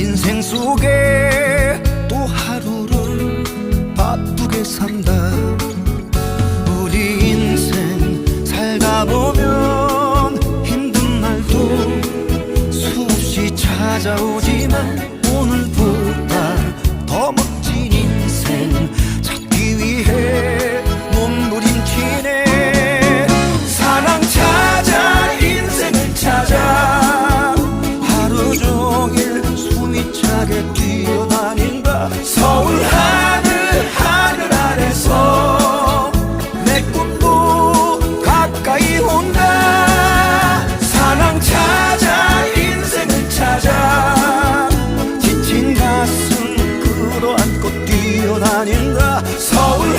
인생 속에 또 하루를 바쁘게 산다. 우리 인생 살다 보면 힘든 날도 수없이 찾아오지만 오늘보 서울 하늘 하늘 아래서 내 꿈도 가까이 온다. 사랑 찾아 인생을 찾아. 지친 가슴 끌어안고 뛰어다닌다. 서울